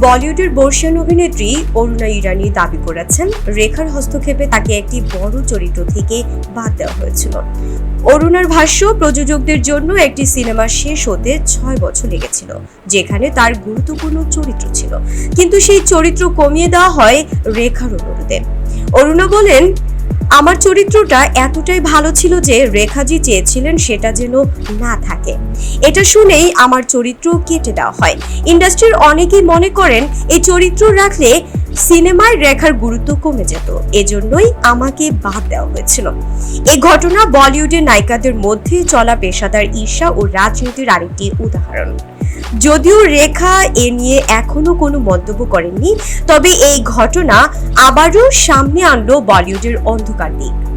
বলিউডের বর্ষিয়ান অভিনেত্রী অরুণা ইরানি দাবি করেছেন, রেখার হস্তক্ষেপে তাকে একটি বড় চরিত্র থেকে বাদ দেওয়া হয়েছিল। অরুণার ভাষ্য, প্রযোজকদের জন্য একটি সিনেমা শেষ হতে ছয় বছর লেগেছিল, যেখানে তার গুরুত্বপূর্ণ চরিত্র ছিল। কিন্তু সেই চরিত্র কমিয়ে দেওয়া হয় রেখার অনুরোধে। অরুণা বলেন আমার চরিত্রটা এতটাই ভালো ছিল যে রেখাজি চেয়েছিলেন সেটা যেন না থাকে। এটা শুনেই আমার চরিত্র কেটে দেওয়া হয়। ইন্ডাস্ট্রির অনেকেই মনে করেন, এই চরিত্র রাখলে সিনেমায় রেখার গুরুত্ব কমে যেত। এজন্যই আমাকে বাদ দেওয়া হয়েছিল। এই ঘটনা বলিউডের নায়িকাদের মধ্যে চলা পেশাদার ঈর্ষা ও রাজনীতির আরেকটি উদাহরণ। যদিও রেখা এ নিয়ে এখনও কোনো মন্তব্য করেননি, তবে এই ঘটনা আবারও সামনে আনলো বলিউডের অন্ধকার দিক।